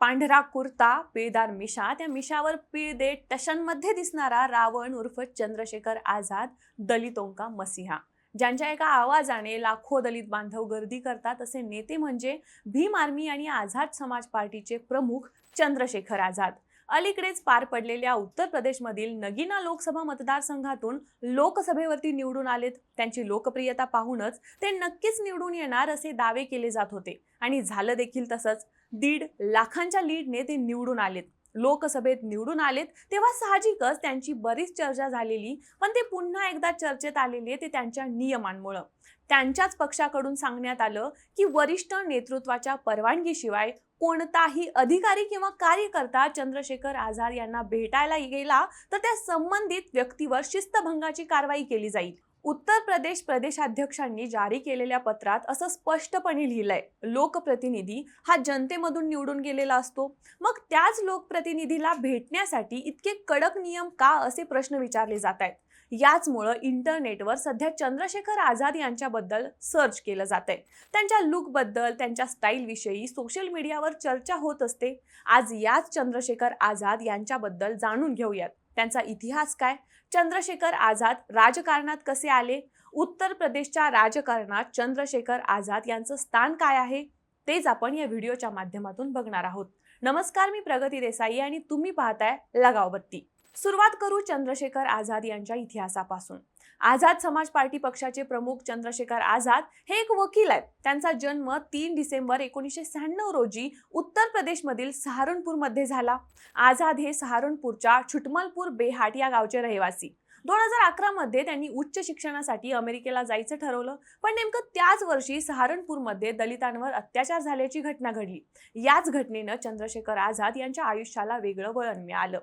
पांढरा कुर्ता पिळदार मिशा त्या मिशावर पिळ देत टशनमध्ये दिसणारा रावण उर्फ चंद्रशेखर आझाद दलितोंका मसिहा. ज्यांच्या एका आवाजाने लाखो दलित बांधव गर्दी करतात असे नेते म्हणजे भीम आर्मी आणि आझाद समाज पार्टीचे प्रमुख चंद्रशेखर आझाद. अलीकडेच पार पडलेल्या उत्तर प्रदेशमधील नगिना लोकसभा मतदारसंघातून लोकसभेवरती निवडून आलेत. त्यांची लोकप्रियता पाहूनच ते नक्कीच निवडून येणार असे दावे केले जात होते. आणि झालं देखील तसंच. दीड लाखांच्या लीडने ते निवडून आलेत. लोकसभेत निवडून आलेत. तेव्हा साहजिकच त्यांची बरीच चर्चा झालेली पण ते पुन्हा एकदा चर्चेत आलेले ते त्यांच्या नियमांमुळं. त्यांच्याच पक्षाकडून सांगण्यात आलं की वरिष्ठ नेतृत्वाच्या परवानगीशिवाय कोणताही अधिकारी किंवा कार्यकर्ता चंद्रशेखर आझाद यांना भेटायला गेला तर त्या संबंधित व्यक्तीवर शिस्तभंगाची कारवाई केली जाईल. उत्तर प्रदेश प्रदेशाध्यक्षांनी जारी केलेल्या पत्रात असं स्पष्टपणे लिहिलंय. लोकप्रतिनिधी हा जनतेमधून निवडून गेलेला असतो. मग त्याच लोकप्रतिनिधीला भेटण्यासाठी इतके कडक नियम का असे प्रश्न विचारले जात आहेत? याचमुळं इंटरनेटवर सध्या चंद्रशेखर आझाद यांच्याबद्दल सर्च केलं जात आहे त्यांच्या लुकबद्दल त्यांच्या स्टाईलविषयी सोशल मीडियावर चर्चा होत असते. आज याच चंद्रशेखर आझाद यांच्याबद्दल जाणून घेऊयात. त्यांचा इतिहास काय? चंद्रशेखर आझाद राजकारणात कसे आले? उत्तर प्रदेशच्या राजकारणात चंद्रशेखर आझाद यांचं स्थान काय आहे? तेच आपण या व्हिडिओच्या माध्यमातून बघणार आहोत. नमस्कार मी प्रगती देसाई आणि तुम्ही पाहताय लगावबत्ती. सुरुवात करू चंद्रशेखर आझाद यांच्या इतिहासापासून. आझाद समाज पार्टी पक्षाचे प्रमुख चंद्रशेखर आझाद हे एक वकील आहेत. त्यांचा जन्म तीन डिसेंबर एकोणीसशे शहाण्णव रोजी उत्तर प्रदेशमधील सहारणपूरमध्ये झाला. आझाद हे सहारणपूरच्या छुटमलपूर बेहाट या गावचे रहिवासी. दोन हजार अकरामध्ये त्यांनी उच्च शिक्षणासाठी अमेरिकेला जायचं ठरवलं. पण नेमकं त्याच वर्षी सहारनपूरमध्ये दलितांवर अत्याचार झाल्याची घटना घडली. याच घटनेनं चंद्रशेखर आझाद यांच्या आयुष्याला वेगळं वळण मिळालं.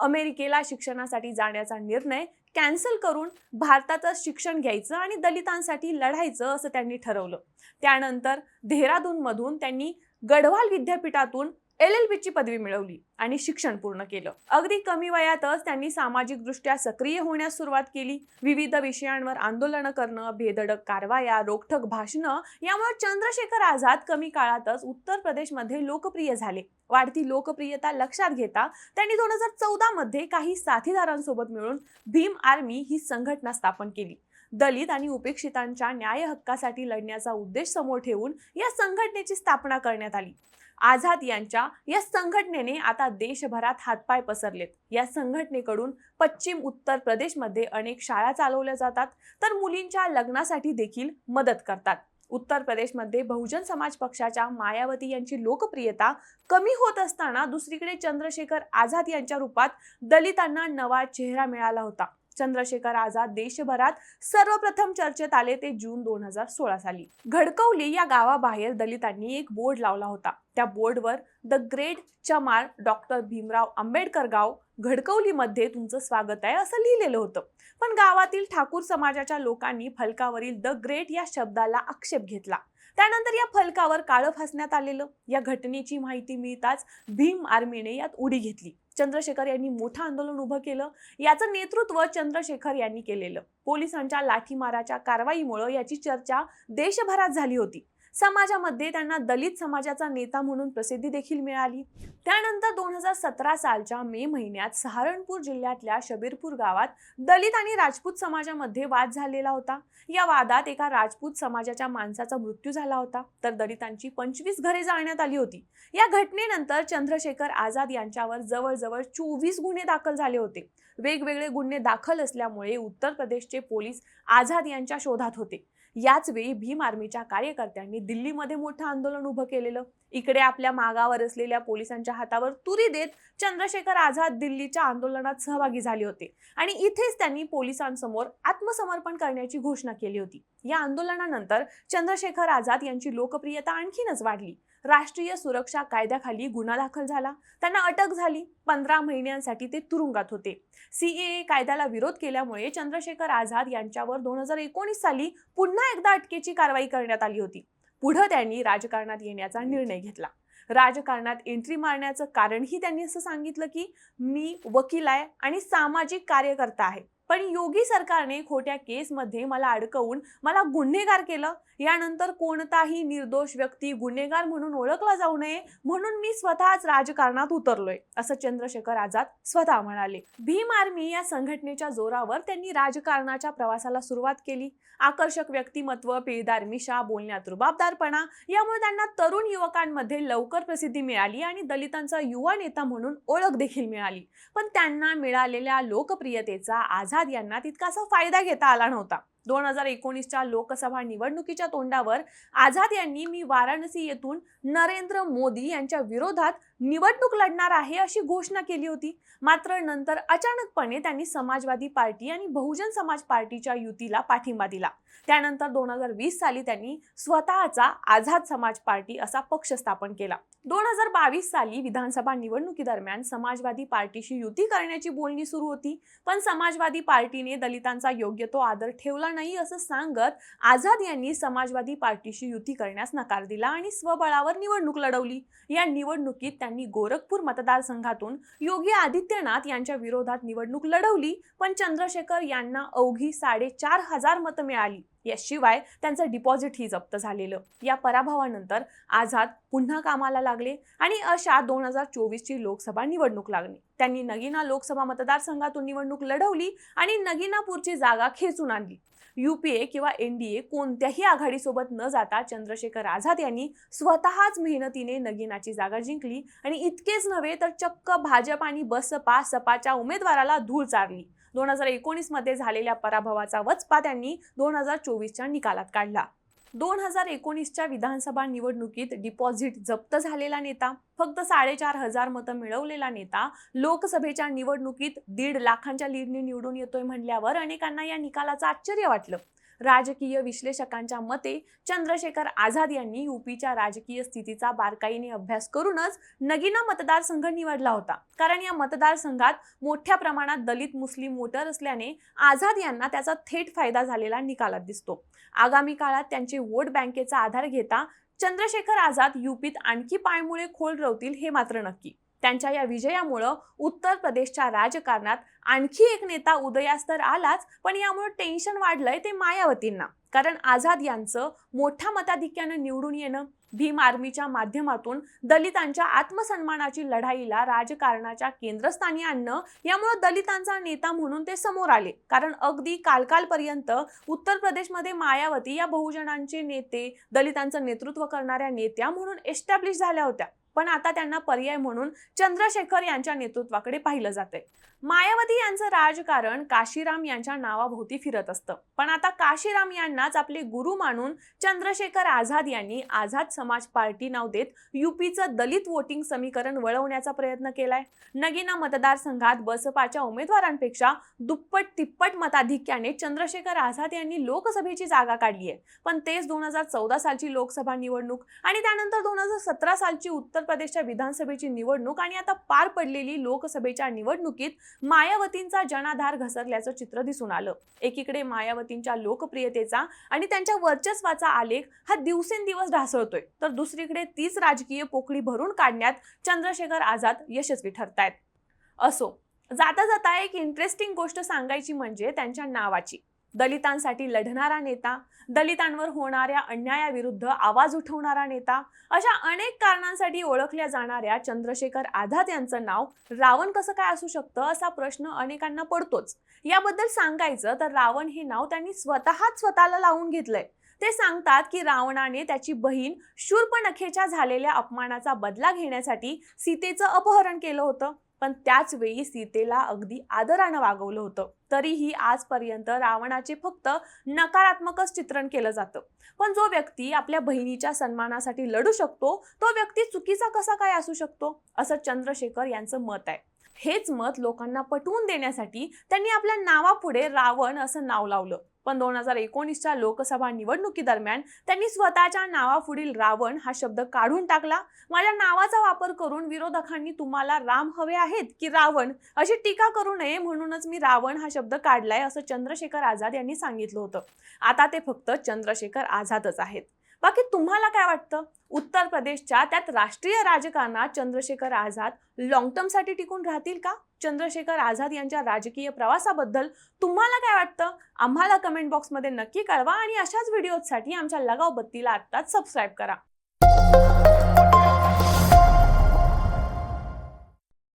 अमेरिकेला शिक्षणासाठी जाण्याचा निर्णय कॅन्सल करून भारतातच शिक्षण घ्यायचं आणि दलितांसाठी लढायचं असं त्यांनी ठरवलं. त्यानंतर देहरादूनमधून त्यांनी गढवाल विद्यापीठातून एल एल बीची पदवी मिळवली आणि शिक्षण पूर्ण केलं. अगदी कमी वयातच त्यांनी सामाजिकदृष्ट्या सक्रिय होण्यास सुरुवात केली. विविध विषयांवर आंदोलनं करणं भेदडक कारवाया रोखठक भाषणं यामुळे चंद्रशेखर आझाद कमी काळातच उत्तर प्रदेशमध्ये लोकप्रिय झाले. वाढती लोकप्रियता लक्षात घेता त्यांनी दोन हजार चौदा मध्ये काही साथीदारांसोबत मिळून भीम आर्मी ही संघटना स्थापन केली. दलित आणि उपेक्षितांच्या न्याय हक्कासाठी लढण्याचा उद्देश समोर ठेवून या संघटनेची स्थापना करण्यात आली. आझाद यांच्या या संघटनेने आता देशभरात हातपाय पसरलेत. या संघटनेकडून पश्चिम उत्तर प्रदेशमध्ये अनेक शाळा चालवल्या जातात तर मुलींच्या लग्नासाठी देखील मदत करतात. उत्तर प्रदेशमध्ये बहुजन समाज पक्षाच्या मायावती यांची लोकप्रियता कमी होत असताना दुसरीकडे चंद्रशेखर आझाद यांच्या रूपात दलितांना नवा चेहरा मिळाला होता. चंद्रशेखर आझाद देशभरात सर्वप्रथम चर्चेत आले ते जून दोन हजार सोळा साली. घडकवली या गावाबाहेर दलितांनी एक बोर्ड लावला होता. त्या बोर्डवर the great Chamar doctor Bhimrao Ambedkar गाव घडकवलीमध्ये तुमचं स्वागत आहे असं लिहिलेलं होतं. पण गावातील ठाकूर समाजाच्या लोकांनी फलकावरील द ग्रेट या शब्दाला आक्षेप घेतला. त्यानंतर या फलकावर काळं फासण्यात आलेलं या घटनेची माहिती मिळताच भीम आर्मीने यात उडी घेतली. चंद्रशेखर यांनी मोठं आंदोलन उभं केलं. याचं नेतृत्व चंद्रशेखर यांनी केलेलं. पोलिसांच्या लाठीमाराच्या कारवाईमुळे याची चर्चा देशभरात झाली होती. समाजामध्ये त्यांना दलित समाजाचा नेता म्हणून प्रसिद्धी देखील मिळाली. त्यानंतर दोन हजार सतरा सालच्या मे महिन्यात सहारणपूर जिल्ह्यातल्या शबीरपूर गावात दलित आणि राजपूत समाजामध्ये वाद झालेला होता. या वादात एका राजपूत समाजाच्या माणसाचा मृत्यू झाला होता. तर दलितांची पंचवीस घरे जाळण्यात आली होती. या घटनेनंतर चंद्रशेखर आझाद यांच्यावर जवळजवळ चोवीस गुन्हे दाखल झाले होते. वेगवेगळे गुन्हे दाखल असल्यामुळे उत्तर प्रदेशचे पोलीस आझाद यांच्या शोधात होते. याचवेळी भीम आर्मीच्या कार्यकर्त्यांनी दिल्लीमध्ये मोठं आंदोलन उभं केलेलं. इकडे आपल्या मागावर असलेल्या पोलिसांच्या हातावर तुरी देत चंद्रशेखर आझाद दिल्लीच्या आंदोलनात सहभागी झाले होते. आणि इथेच त्यांनी पोलिसांसमोर आत्मसमर्पण करण्याची घोषणा केली होती. या आंदोलनानंतर चंद्रशेखर आझाद यांची लोकप्रियता आणखीनच वाढली. राष्ट्रीय सुरक्षा कायद्याखाली गुन्हा दाखल झाला. त्यांना अटक झाली. पंधरा महिन्यांसाठी ते तुरुंगात होते. सीएए कायद्याला विरोध केल्यामुळे चंद्रशेखर आझाद यांच्यावर दोन हजार एकोणीस साली पुन्हा एकदा अटकेची कारवाई करण्यात आली होती. पुढं त्यांनी राजकारणात येण्याचा निर्णय घेतला. राजकारणात एंट्री मारण्याचं कारणही त्यांनी असं सांगितलं की मी वकील आहे आणि सामाजिक कार्यकर्ता आहे. पण योगी सरकारने खोट्या केसमध्ये मला अडकवून मला गुन्हेगार केलं. यानंतर कोणताही निर्दोष व्यक्ती गुन्हेगार म्हणून ओळखला जाऊ नये म्हणून मी स्वतःच राजकारणात उतरलोय असं चंद्रशेखर आझाद स्वतः म्हणाले. भीम आर्मी या संघटनेच्या जोरावर त्यांनी राजकारणाच्या प्रवासाला सुरुवात केली. आकर्षक व्यक्तिमत्व पिळदार मिशा बोलण्यात रुबाबदारपणा यामुळे त्यांना तरुण युवकांमध्ये लवकर प्रसिद्धी मिळाली आणि दलितांचा युवा नेता म्हणून ओळख देखील मिळाली. पण त्यांना मिळालेल्या लोकप्रियतेचा आझाद यांना तितकासा फायदा घेता आला नव्हता. दोन हजार एकोणीसच्या लोकसभा निवडणुकीच्या तोंडावर आझाद यांनी मी वाराणसी येथून नरेंद्र मोदी यांच्या विरोधात निवडणूक लढणार आहे अशी घोषणा केली होती. मात्र नंतर अचानकपणे त्यांनी समाजवादी पार्टी आणि बहुजन समाज पार्टीच्या युतीला पाठिंबा दिला. त्यानंतर दोन हजार वीस साली त्यांनी स्वतःचा आझाद समाज पार्टी असा पक्ष स्थापन केला. दोन हजार बावीस साली विधानसभा निवडणुकीदरम्यान समाजवादी पार्टीशी युती करण्याची बोलणी सुरू होती. पण समाजवादी पार्टीने दलितांचा योग्य तो आदर ठेवला नाही असं सांगत आझाद यांनी समाजवादी पार्टीशी युती करण्यास नकार दिला आणि स्वबळावर निवडणूक लढवली. या निवडणुकीत त्यांनी गोरखपूर मतदारसंघातून योगी आदित्यनाथ यांच्या विरोधात निवडणूक लढवली पण चंद्रशेखर यांना अवघी साडेचार हजार मतं मिळाली. याशिवाय त्यांचं डिपॉझिटही जप्त झालेलं. या पराभवानंतर आझाद पुन्हा कामाला लागले आणि अशा दोन हजार चोवीसची लोकसभा निवडणूक लागली. त्यांनी नगिना लोकसभा मतदारसंघातून निवडणूक लढवली आणि नगिनापूरची जागा खेचून आणली. युपीए किंवा एनडीए कोणत्याही आघाडीसोबत न जाता चंद्रशेखर आझाद यांनी स्वतःच मेहनतीने नगिनाची जागा जिंकली आणि इतकेच नव्हे तर चक्क भाजप आणि बसपा सपाच्या उमेदवाराला धूळ चारली. दोन हजार एकोणीसमध्ये झालेल्या पराभवाचा वचपा त्यांनी दोन हजार चोवीसच्या निकालात काढला. दोन हजार एकोणीसच्या विधानसभा निवडणुकीत डिपॉझिट जप्त झालेला नेता फक्त साडेचार हजार मतं मिळवलेला नेता लोकसभेच्या निवडणुकीत दीड लाखांच्या लीडने निवडून येतोय म्हणल्यावर अनेकांना या निकालाचं आश्चर्य वाटलं. राजकीय विश्लेषकांच्या मते चंद्रशेखर आझाद यांनी युपीच्या राजकीय स्थितीचा बारकाईने अभ्यास करूनच नगिना मतदारसंघ निवडला होता. कारण या मतदारसंघात मोठ्या प्रमाणात दलित मुस्लिम वोटर असल्याने आझाद यांना त्याचा थेट फायदा झालेला निकालात दिसतो. आगामी काळात त्यांचे वोट बँकेचा आधार घेता चंद्रशेखर आझाद युपीत आणखी पायमुळे खोल रवतील हे मात्र नक्की. त्यांच्या या विजयामुळं उत्तर प्रदेशच्या राजकारणात आणखी एक नेता उदयास तर आलाच पण यामुळे टेन्शन वाढलंय ते मायावतींना. कारण आझाद यांचं मोठ्या मताधिक्यानं निवडून येणं भीम आर्मीच्या माध्यमातून दलितांच्या आत्मसन्मानाची लढाईला राजकारणाच्या केंद्रस्थानी आणणं यामुळे दलितांचा नेता म्हणून ते समोर आले. कारण अगदी कालकालपर्यंत उत्तर प्रदेशमध्ये मायावती या बहुजनांचे नेते दलितांचं नेतृत्व करणाऱ्या नेत्या म्हणून एस्टॅब्लिश झाल्या होत्या. पण आता त्यांना पर्याय म्हणून चंद्रशेखर यांच्या नेतृत्वाकडे पाहिलं जाते मायावती यांचं राजकारण काशीराम यांच्या नावाभोवती फिरत असतं. पण आता काशीराम यांनाच आपले गुरु मानून चंद्रशेखर आझाद यांनी आझाद समाज पार्टी नाव देत युपीचं दलित वोटिंग समीकरण वळवण्याचा प्रयत्न केलाय. नगिना मतदारसंघात बसपाच्या उमेदवारांपेक्षा दुप्पट तिप्पट मताधिक्याने चंद्रशेखर आझाद यांनी लोकसभेची जागा काढली आहे पण तेच दोन हजार चौदा सालची लोकसभा निवडणूक आणि त्यानंतर दोन हजार सतरा सालची उत्तर उत्तर प्रदेशच्या विधानसभेची निवडणूक आणि आता पार पडलेली लोकसभेच्या निवडणुकीत मायावतींचा जनाधार घसरल्याचं चित्र दिसून आलं. एकीकडे मायावतींच्या लोकप्रियतेचा आणि त्यांच्या वर्चस्वाचा आलेख हा दिवसेंदिवस ढासळतोय तर दुसरीकडे तीच राजकीय पोकळी भरून काढण्यात चंद्रशेखर आझाद यशस्वी ठरतायत. असो जाता जाता एक इंटरेस्टिंग गोष्ट सांगायची म्हणजे त्यांच्या नावाची. दलितांसाठी लढणारा नेता दलितांवर होणाऱ्या अन्यायाविरुद्ध आवाज उठवणारा नेता अशा अनेक कारणांसाठी ओळखल्या जाणाऱ्या चंद्रशेखर आझाद यांचं नाव रावण कसं काय असू शकतं असा प्रश्न अनेकांना पडतोच. याबद्दल सांगायचं तर रावण हे नाव त्यांनी स्वतःच स्वतःला लावून घेतलंय. ते सांगतात की रावणाने त्याची बहीण शूर्पणखेच्या झालेल्या अपमानाचा बदला घेण्यासाठी सीतेचं अपहरण केलं होतं. पण त्याच वेळी सीतेला अगदी आदरानं वागवलं होतं. तरीही आजपर्यंत रावणाचे फक्त नकारात्मकच चित्रण केलं जातं. पण जो व्यक्ती आपल्या बहिणीच्या सन्मानासाठी लढू शकतो तो व्यक्ती चुकीचा कसा काय असू शकतो? असं चंद्रशेखर यांचं मत आहे. हेच मत लोकांना पटवून देण्यासाठी त्यांनी आपल्या नावापुढे रावण असं नाव लावलं. पण दोन हजार एकोणीसच्या लोकसभा निवडणुकीदरम्यान त्यांनी स्वतःच्या नावापुढील रावण हा शब्द काढून टाकला. माझ्या नावाचा वापर करून विरोधकांनी तुम्हाला राम हवे आहेत की रावण? अशी टीका करू नये म्हणूनच मी रावण हा शब्द काढलाय असं चंद्रशेखर आझाद यांनी सांगितलं होतं. आता ते फक्त चंद्रशेखर आझादच आहेत. बाकी तुम्हाला काय वाटतं? उत्तर प्रदेशच्या त्यात राष्ट्रीय राजकारणात चंद्रशेखर आझाद लॉंग टर्मसाठी टिकून राहतील का? चंद्रशेखर आझाद यांच्या राजकीय प्रवासाबद्दल तुम्हाला काय वाटतं? आम्हाला कमेंट बॉक्समध्ये नक्की कळवा आणि अशाच व्हिडिओसाठी आमच्या लगाव बत्तीला आत्ताच सबस्क्राईब करा.